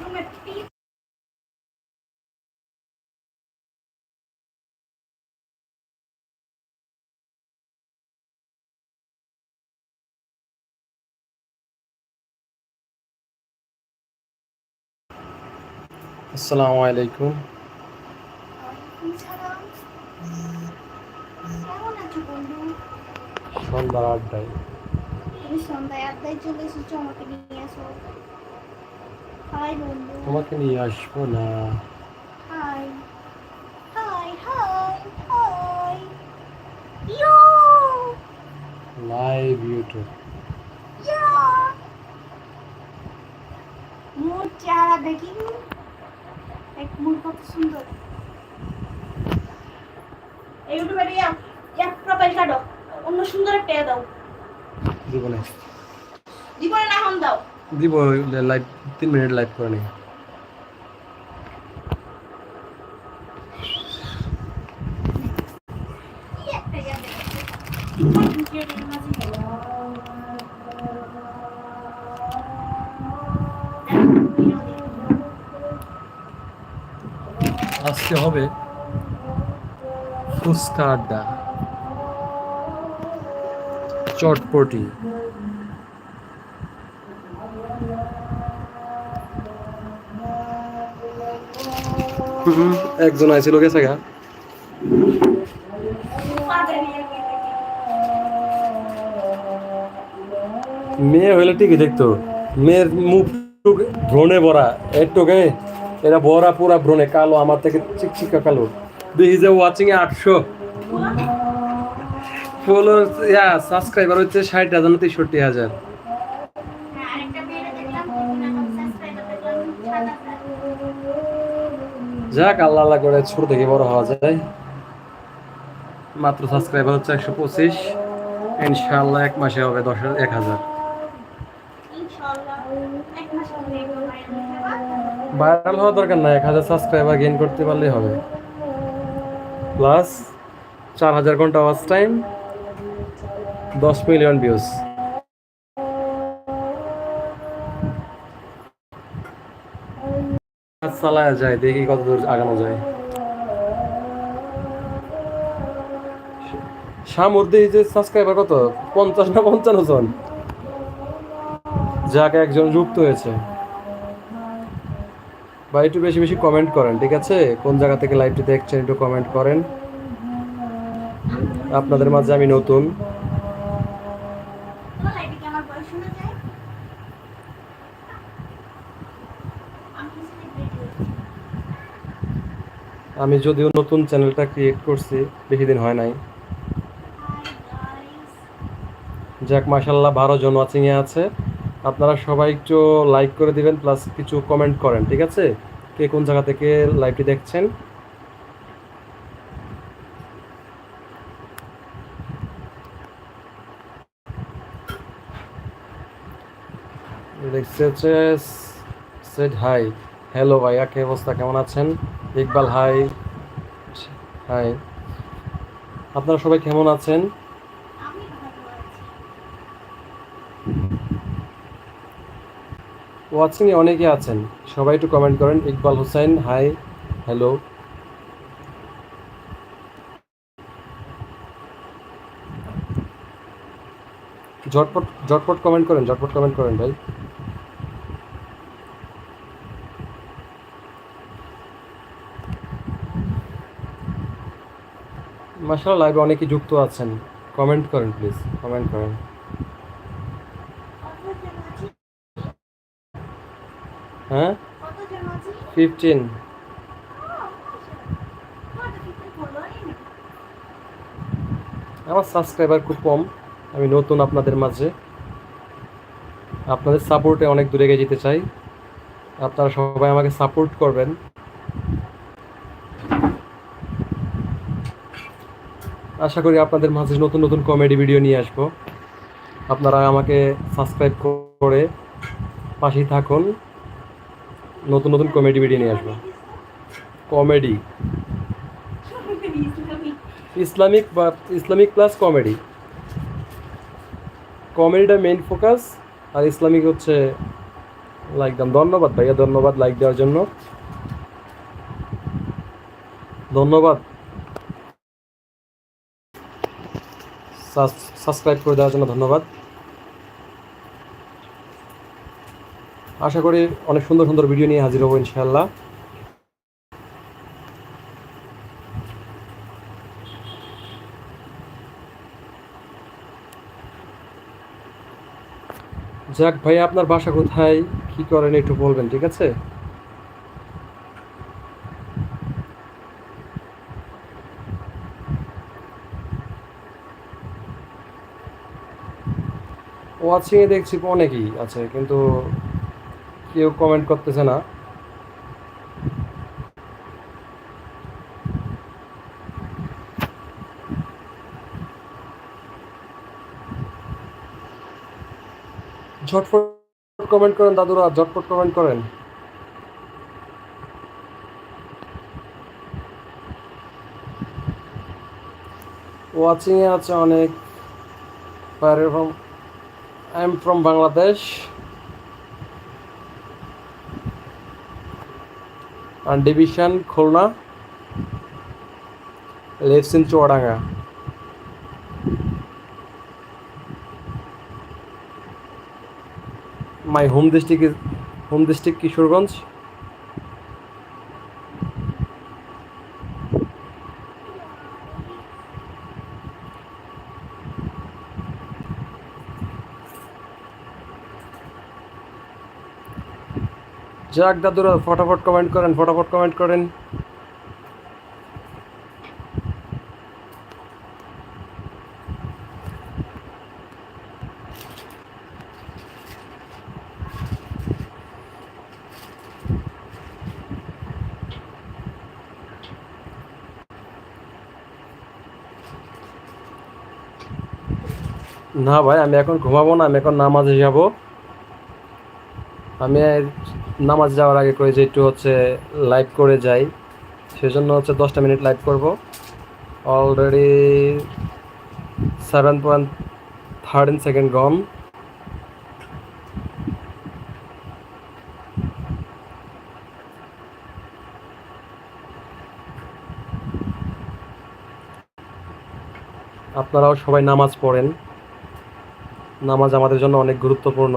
রুমের টিপ আসসালামু আলাইকুম ছাড়া কেমন আছো বন্ধু? সন্ধ্যার আড্ডায়। তুমি সন্ধ্যায় আড্ডায় চলে এসেছ আমাকে নিয়ে আসো। হাই বন্ধু তোমাকে নিয়ে আসব না hi hi hi hi yo live YouTube ইয়া মোর চেহারা দেখি এক মোর কত সুন্দর এই ইউটিউবের এক প্রোফাইল কাটো অন্য সুন্দর একটা দাও দিব না জীবনে না হন দাও দিব লাইভ তিন মিনিট লাইভ করে নিই। আজকে হবে ফুচকা আড্ডা। চটপটি। একজন আইছিল গেছে গা। মেয়ে হইলে ঠিকই দেখতো। মেয়ের মুখ টুক ব্রণে ভরা একটুকে এরা ভরা পুরা ব্রণে কালো, আমার থেকে চিকচিকা কালো। দেখি যে ওয়াচিং এ আটশো। ইয়া সাবস্ক্রাইবার হচ্ছে ষাট হাজার না তেষট্টি হাজার। যাক, আল্লাহ আল্লাহ করে ছোট থেকে বড় হওয়া যায়। মাত্র সাবস্ক্রাইবার হচ্ছে একশো পঁচিশ। ইনশাআল্লাহ এক মাসে হবে দশ এক হাজার। ভাইরাল হওয়ার দরকার নাই, এক হাজার সাবস্ক্রাইবার গেইন করতে পারলেই হবে। প্লাস চার হাজার ঘণ্টা ওয়াচ টাইম দশ মিলিয়ন ভিউজ চালায় যায়, দেখি কত দূর আগানো যায়। শামুর যে সাবস্ক্রাইবার কত? পঞ্চাশ না পঞ্চান্ন জন? যাকে, একজন যুক্ত হয়েছে। বা একটু বেশি বেশি কমেন্ট করেন, ঠিক আছে? কোন জায়গা থেকে লাইভটি দেখছেন, একটু কমেন্ট করেন। আপনাদের মাঝে আমি নতুন তোমার লাইভে কি আমার বয়স শোনা যায় আমি celebrity। আমি যদিও নতুন চ্যানেলটা ক্রিয়েট করছি, বেশি দিন হয় নাই. যাক মাসাল্লাহ বারো জন ওয়াচিংয়ে আছে। আপনারা সবাই একটু লাইক করে দিবেন প্লাস কিছু কমেন্ট করেন, ঠিক আছে? কে কোন জায়গা থেকে লাইভটি দেখছেন? দেখছে সেড হাই হ্যালো ভাইয়া, কে অবস্থা? কেমন আছেন? ইকবাল, হাই। হাই। আপনারা সবাই কেমন আছেন? ওয়াচিং এ অনেকে আছেন। সবাই একটু কমেন্ট করেন। ইকবাল হোসেন, হাই। হ্যালো। ঝটপট ঝটপট কমেন্ট করেন, ঝটপট কমেন্ট করেন ভাই। মাসাল লাইভে অনেকে যুক্ত আছেন। কমেন্ট করেন প্লিজ কমেন্ট করেন। হ্যাঁ? ফিফটিন আমার সাবস্ক্রাইবার খুব কম, আমি নতুন আপনাদের মাঝে। আপনাদের সাপোর্টে অনেক দূরে এগিয়ে যেতে চাই। আপনারা সবাই আমাকে সাপোর্ট করবেন। আশা করি আপনাদের মাঝে নতুন নতুন কমেডি ভিডিও নিয়ে আসব। আপনারা আমাকে সাবস্ক্রাইব করে পাশেই থাকুন। নতুন নতুন কমেডি ভিডিও নিয়ে আসব। কমেডি ইসলামিক বা ইসলামিক প্লাস কমেডি কমেডিটা মেইন ফোকাস আর ইসলামিক হচ্ছে লাইক দাম ধন্যবাদ ভাইয়া, ধন্যবাদ লাইক দেওয়ার জন্য। ধন্যবাদ। সাবস্ক্রাইব করে দেওয়ার জন্য ধন্যবাদ। আশা করি অনেক সুন্দর সুন্দর ভিডিও নিয়ে হাজির হব ইনশাআল্লাহ। যাক ভাই আপনার বাসা কোথায়? কি করেন একটু বলবেন, ঠিক আছে? ওয়াচিং এ দেখছি অনেকই আছে, কিন্তু কেউ কমেন্ট করতেছে না। ঝটফট কমেন্ট করেন দাদুরা, ঝটফট কমেন্ট করেন। ওয়াচিং এ আছে অনেক from M from Bangladesh and division Khulna lives in Chuadanga my home district is home district Kishoreganj যাক দাদুরা, ফটাফট কমেন্ট করেন, ফটাফট কমেন্ট করেন। না ভাই, আমি এখন ঘুমাবো না, আমি এখন নামাজে যাব। আমি নামাজ যাওয়ার আগে করে যে একটু হচ্ছে লাইভ করে যাই, সেজন্য হচ্ছে দশটা মিনিট লাইভ করব। Already seven point thirteen second gone আপনারাও সবাই নামাজ পড়েন। নামাজ আমাদের জন্য অনেক গুরুত্বপূর্ণ।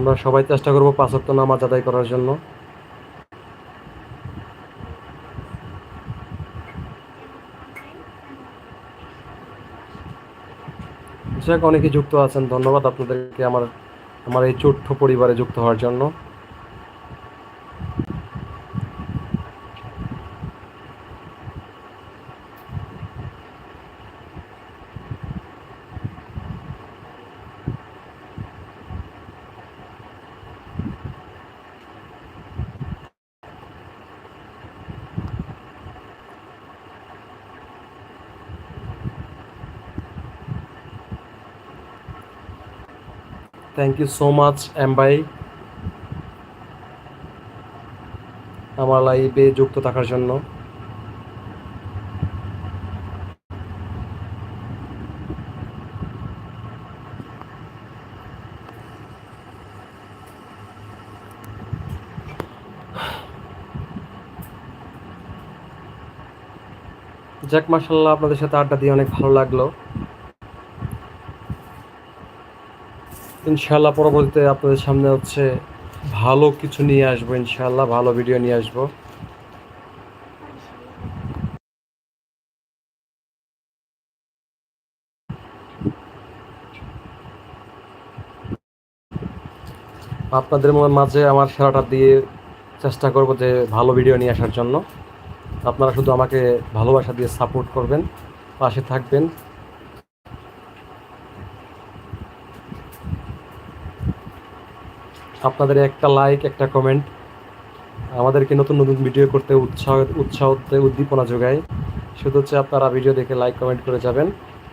আমরা সবাই চেষ্টা করব পাঁচত্ব নামাজ আদায় করার জন্য। অনেকে যুক্ত আছেন, ধন্যবাদ আপনাদেরকে আমার আমার এই ছোট্ট পরিবারে যুক্ত হওয়ার জন্য। Thank you so much M ভাই। আমার লাইভে যুক্ত থাকার জন্য। যাক মাসাল্লাহ আপনাদের সাথে আড্ডা দিয়ে অনেক ভালো লাগল। ইনশাল্লাহ পরবর্তীতে আপনাদের সামনে হচ্ছে ভালো কিছু নিয়ে আসব ইনশাল্লাহ ভালো ভিডিও নিয়ে আসব। আপনাদের মাঝে আমার সেরাটা দিয়ে চেষ্টা করব যে ভালো ভিডিও নিয়ে আসার জন্য। আপনারা শুধু আমাকে ভালোবাসা দিয়ে সাপোর্ট করবেন, পাশে থাকবেন। আপনাদের একটা লাইক একটা কমেন্ট আমাদেরকে নতুন নতুন ভিডিও করতে উৎসাহ উৎসাহ উদ্দীপনা যোগায়। শুধু হচ্ছে আপনারা ভিডিও দেখে লাইক কমেন্ট করে যাবেন,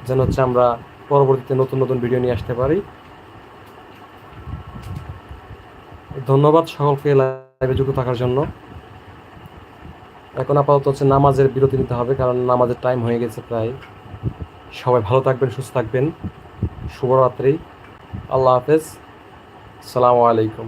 যেন হচ্ছে আমরা পরবর্তীতে নতুন নতুন ভিডিও নিয়ে আসতে পারি। ধন্যবাদ সকলকে লাইভে যুক্ত থাকার জন্য। এখন আপাতত হচ্ছে নামাজের বিরতি নিতে হবে, কারণ নামাজের টাইম হয়ে গেছে প্রায়। সবাই ভালো থাকবেন, সুস্থ থাকবেন। শুভরাত্রি। আল্লাহ হাফেজ। সালামু আলাইকুম।